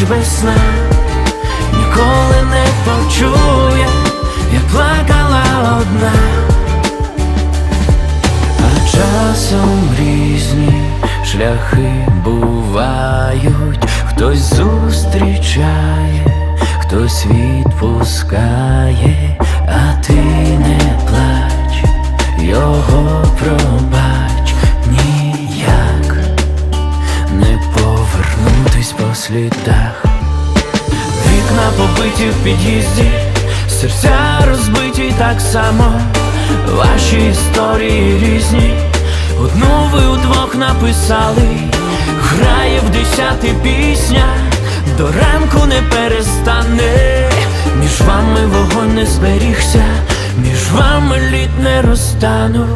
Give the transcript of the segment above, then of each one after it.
Ніч без сна, ніколи не почує, як плакала одна, а часом різні шляхи бувають, хтось зустрічає, хтось відпускає, а ти не плач його пробач повернутись по слідах. Вікна побиті в під'їзді, серця розбиті так само. Ваші історії різні, одну ви удвох написали, грає в десяти пісня, до ранку не перестане, між вами вогонь не зберігся, між вами лід не розтанув.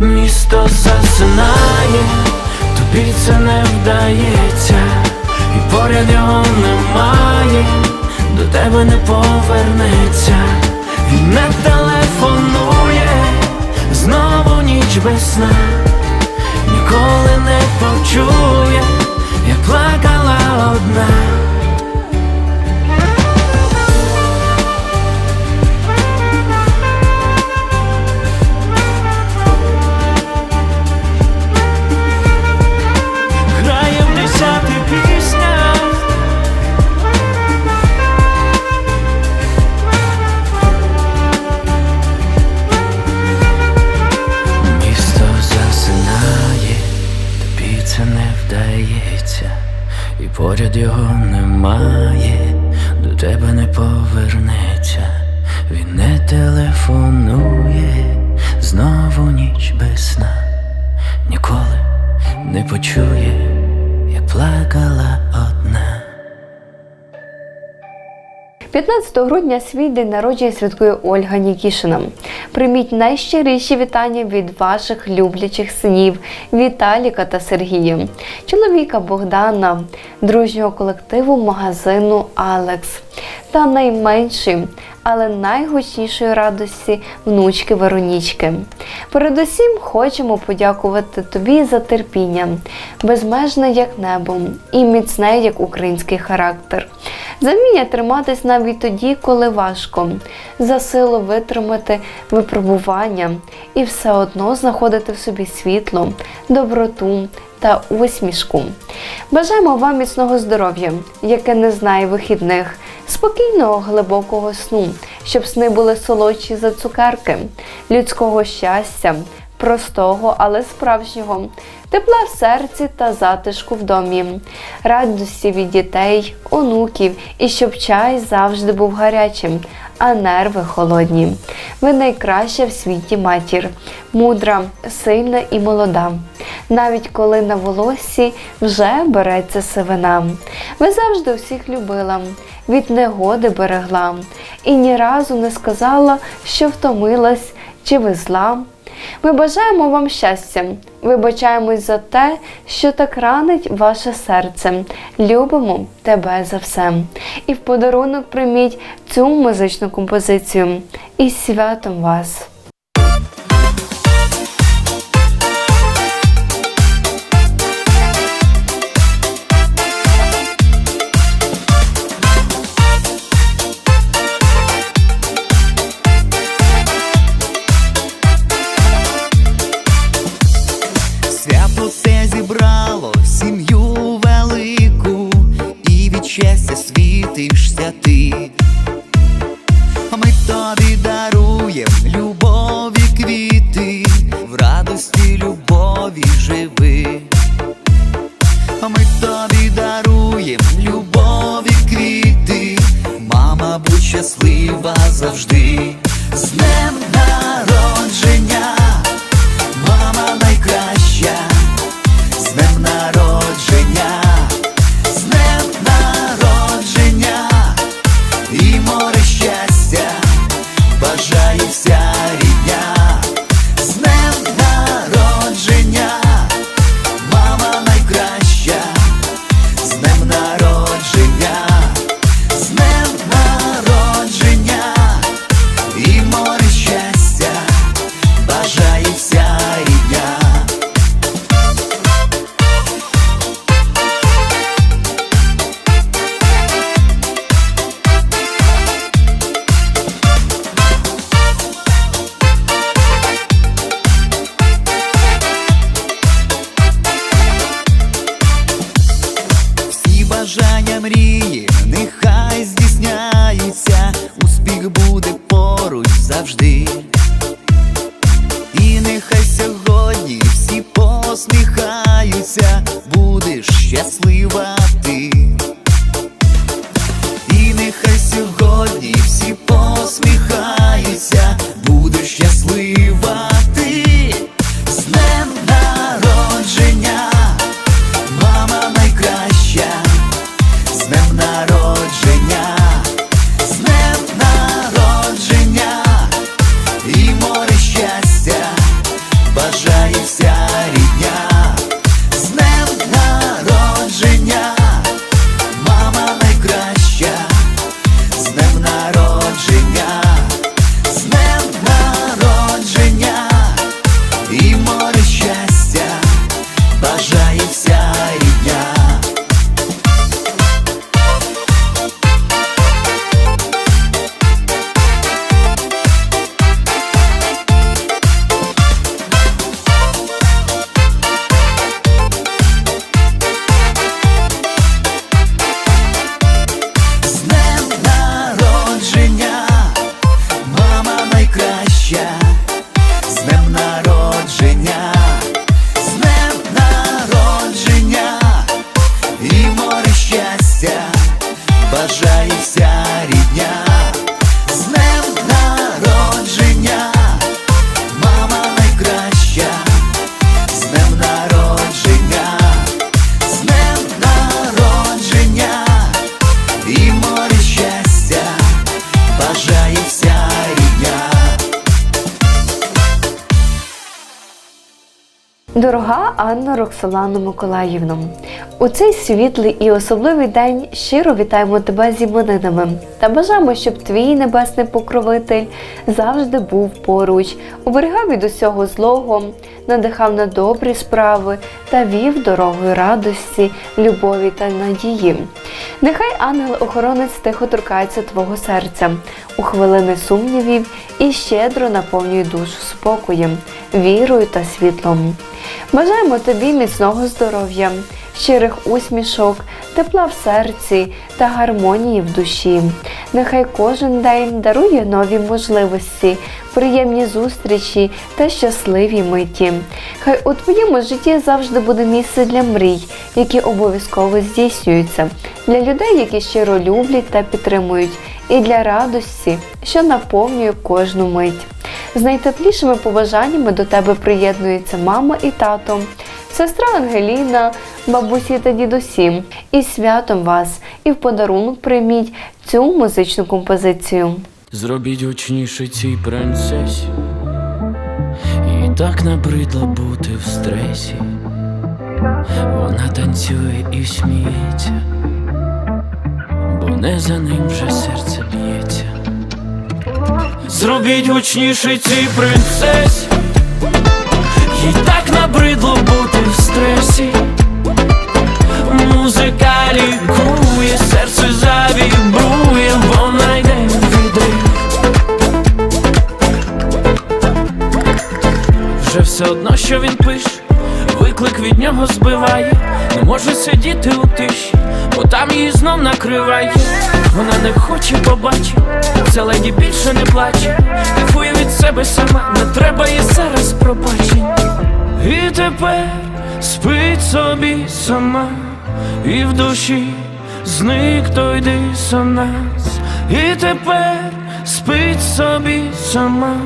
Місто засинає, тобі це не вдається, і поряд його немає, до тебе не повернеться, він не телефонує, знову ніч без сна, ніколи не почує, як плакала одна. Його немає, до тебе не повернеться, він не телефонує, знову ніч без сна, 15 грудня свій день народження святкує Ольга Нікішина. Прийміть найщиріші вітання від ваших люблячих синів Віталіка та Сергія, чоловіка Богдана, дружнього колективу магазину Алекс та найменшої, але найгучнішої радості внучки Веронічки. Передусім хочемо подякувати тобі за терпіння, безмежне як небо і міцне як український характер. За вміння триматись навіть тоді, коли важко, за силу витримати випробування і все одно знаходити в собі світло, доброту та усмішку. Бажаємо вам міцного здоров'я, яке не знає вихідних, спокійного глибокого сну, щоб сни були солодші за цукерки, людського щастя, простого, але справжнього, тепла в серці та затишку в домі, радості від дітей, онуків і щоб чай завжди був гарячим, а нерви холодні. Ви найкраща в світі матір, мудра, сильна і молода. Навіть коли на волоссі вже береться сивина. Ви завжди всіх любила, від негоди берегла, і ні разу не сказала, що втомилась чи ви зла. Ми бажаємо вам щастя, вибачаємось за те, що так ранить ваше серце. Любимо тебе за все. І в подарунок прийміть цю музичну композицію. І святом вас! Завжди. З Дорога Анна Роксолана Миколаївна, у цей світлий і особливий день щиро вітаємо тебе з іменинами та бажаємо, щоб твій небесний покровитель завжди був поруч, оберігав від усього злого, надихав на добрі справи та вів дорогою радості, любові та надії. Нехай ангел-охоронець тихо торкається твого серця у хвилини сумнівів і щедро наповнює душу спокоєм, вірою та світлом. Бажаємо тобі міцного здоров'я, щирих усмішок, тепла в серці та гармонії в душі. Нехай кожен день дарує нові можливості, приємні зустрічі та щасливі миті. Хай у твоєму житті завжди буде місце для мрій, які обов'язково здійснюються, для людей, які щиро люблять та підтримують, і для радості, що наповнює кожну мить. З найтеплішими побажаннями до тебе приєднуються мама і тато, сестра Ангеліна, бабусі та дідусі. І святом вас, і в подарунок прийміть цю музичну композицію. Зробіть гучніше цій принцесі, і так набридло бути в стресі. Вона танцює і сміється, бо не за ним вже серце б'ється. Зробіть гучніше цій принцесі, їй так набридло бути в стресі. Музика лікує, серце завібрує, вона йде відрив. Вже все одно, що він пише, виклик від нього збиває, не може сидіти у тиші, бо там її знов накриває. Вона не хоче побачити, це леді більше не плаче, від себе сама, не треба їй зараз пробачень. І тепер спить собі сама, і в душі зник той дисонанс, І тепер спить собі сама,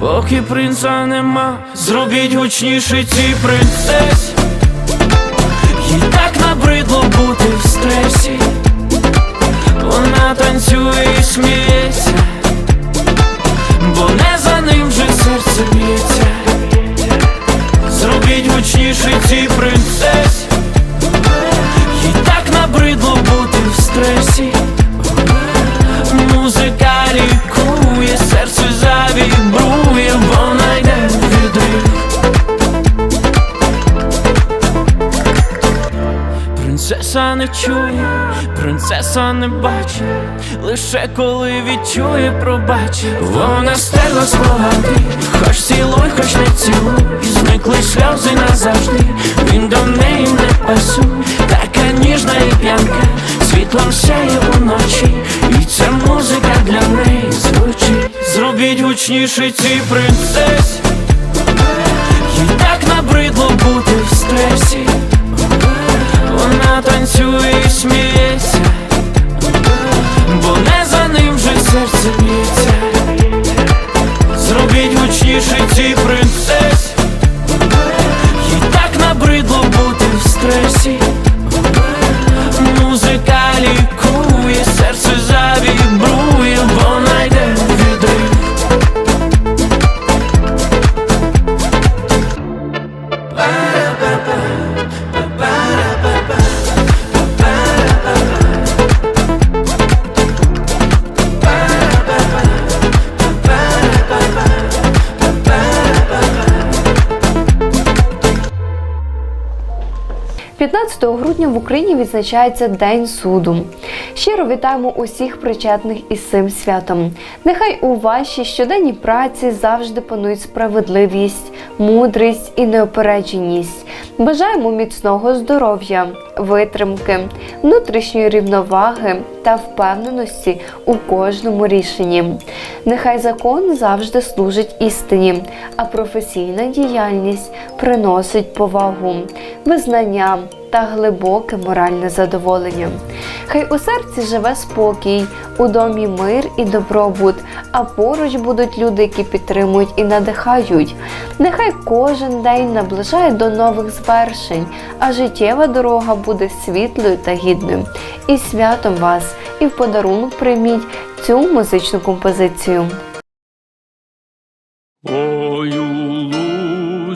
поки принца нема, зробіть гучніше цій принцесі. Їй так набридло бути в стресі, вона танцює і сміється, бо не за ним вже серце б'ється. Зробіть гучніше цій принцесі, їй так набридло бути в стресі. Музика лікує, серце завібрує, Принцеса не чує, принцеса не бачить, лише коли відчує, пробачить. Вона стерла спогади, хоч цілуй, хоч не цілуй, зникли сльози назавжди. Він до неї не пасуй, така ніжна і п'янка, світлом сяє уночі, і ця музика для неї звучить. Зробіть гучніше цій принцесі, їй так набридло бути в стресі. Танцює і сміється, бо не за ним вже серце б'ється. Зробіть гучніше цій принцесі, їй так набридло бути в стресі. Відзначається День суду. Щиро вітаємо усіх причетних із цим святом. Нехай у вашій щоденній праці завжди панують справедливість, мудрість і неопередженість. Бажаємо міцного здоров'я, витримки, внутрішньої рівноваги та впевненості у кожному рішенні. Нехай закон завжди служить істині, а професійна діяльність приносить повагу, визнання та глибоке моральне задоволення. Хай у серці живе спокій, у домі мир і добробут, а поруч будуть люди, які підтримують і надихають. Нехай кожен день наближає до нових звершень, а життєва дорога буде світлою та гідною. І святом вас, і в подарунок прийміть цю музичну композицію.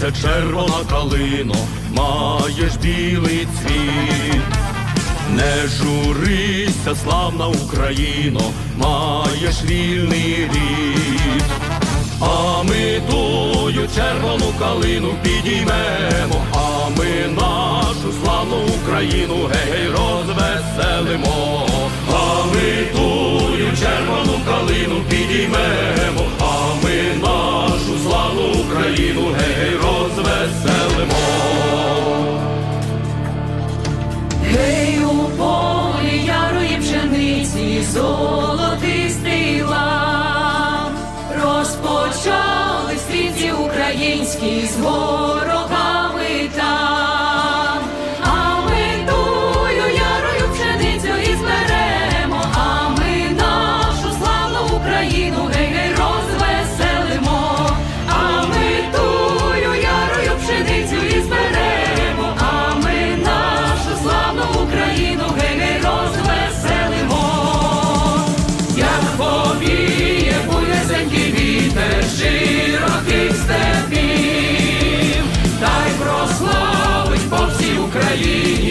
хилися, червона калино, маєш білий цвіт. Не журися, славна Україно, маєш вільний рід. А ми тую червону калину підіймемо, а ми нашу славну Україну гей-гей розвеселимо. А ми тую червону калину підіймемо, а ми Україну гей-гей розвеселимо. Гей, у полі ярої пшениці, золотистий лав, розпочали стрільці українські з ворогами там, а ми тую ярою пшеницю і зберемо, а ми нашу славну Україну гей-гей ali.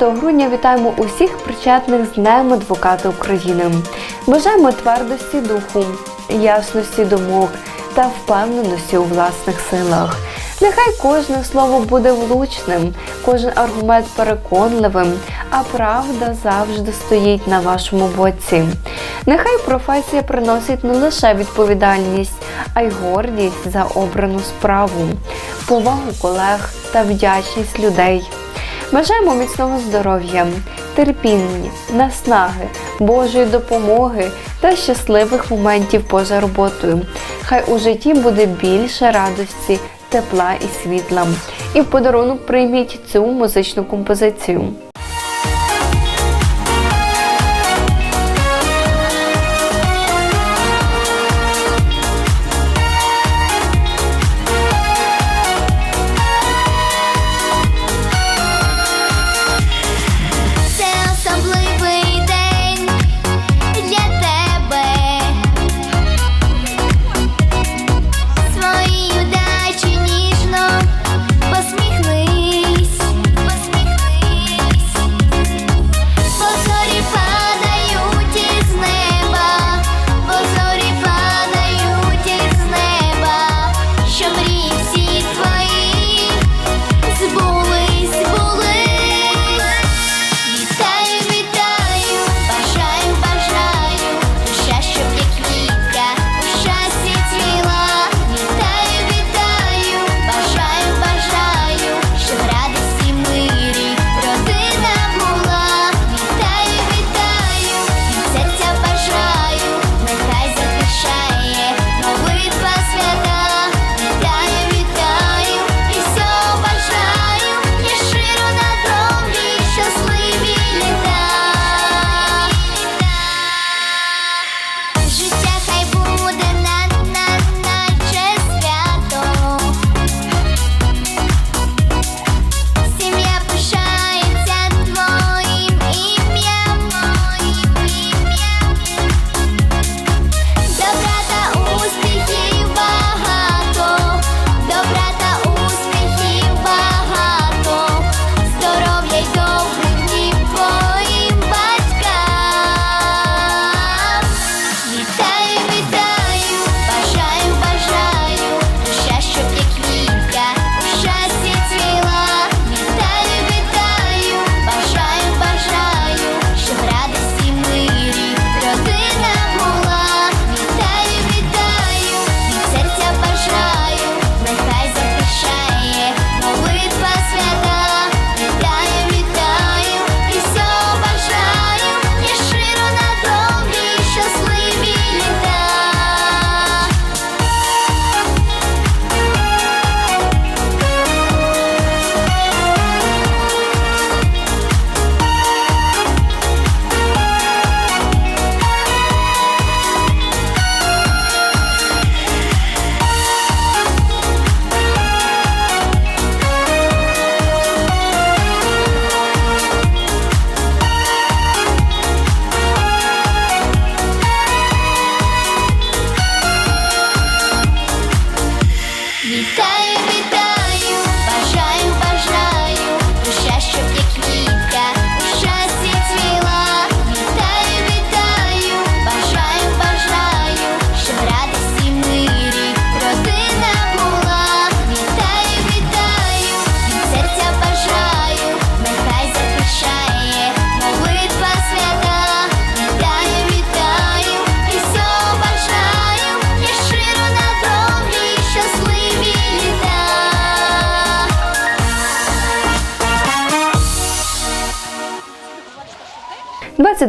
19 грудня вітаємо усіх причетних з Днем адвоката України. Бажаємо твердості духу, ясності думок та впевненості у власних силах. Нехай кожне слово буде влучним, кожен аргумент переконливим, а правда завжди стоїть на вашому боці. Нехай професія приносить не лише відповідальність, а й гордість за обрану справу, повагу колег та вдячність людей. Бажаємо міцного здоров'я, терпіння, наснаги, Божої допомоги та щасливих моментів поза роботою. Хай у житті буде більше радості, тепла і світла. І в подарунок прийміть цю музичну композицію.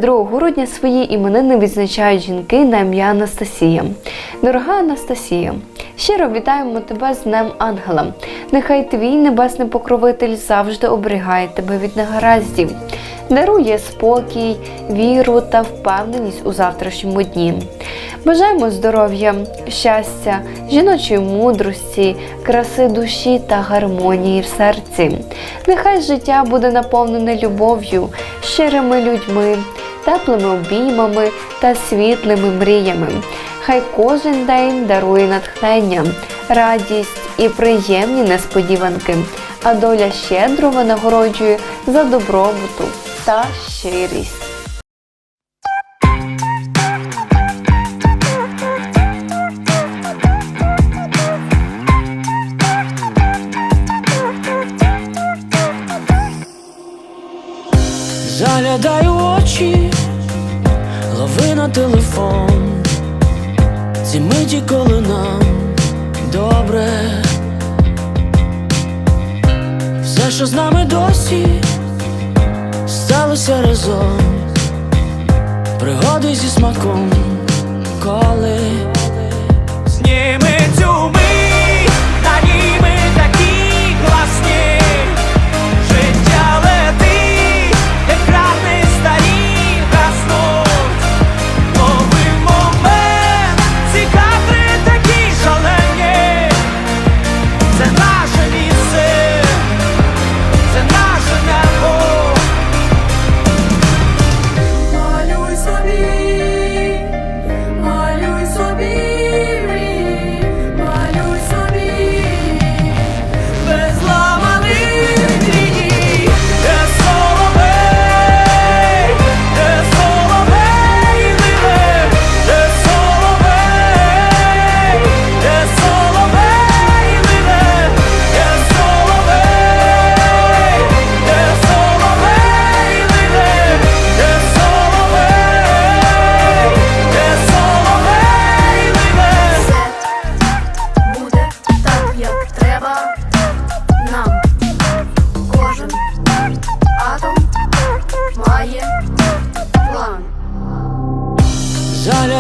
22 грудня свої іменини відзначають жінки на ім'я Анастасія. Дорога Анастасія, щиро вітаємо тебе з Днем Ангела. Нехай твій небесний покровитель завжди оберігає тебе від негараздів, дарує спокій, віру та впевненість у завтрашньому дні. Бажаємо здоров'я, щастя, жіночої мудрості, краси душі та гармонії в серці. Нехай життя буде наповнене любов'ю, щирими людьми, теплими обіймами та світлими мріями. Хай кожен день дарує натхнення, радість і приємні несподіванки, а доля щедро винагороджує за добробуту та щирість. Заглядаю очі, лови на телефон. Ці миті, коли нам добре. Все, що з нами досі, сталося разом. Пригоди зі смаком, коли зніми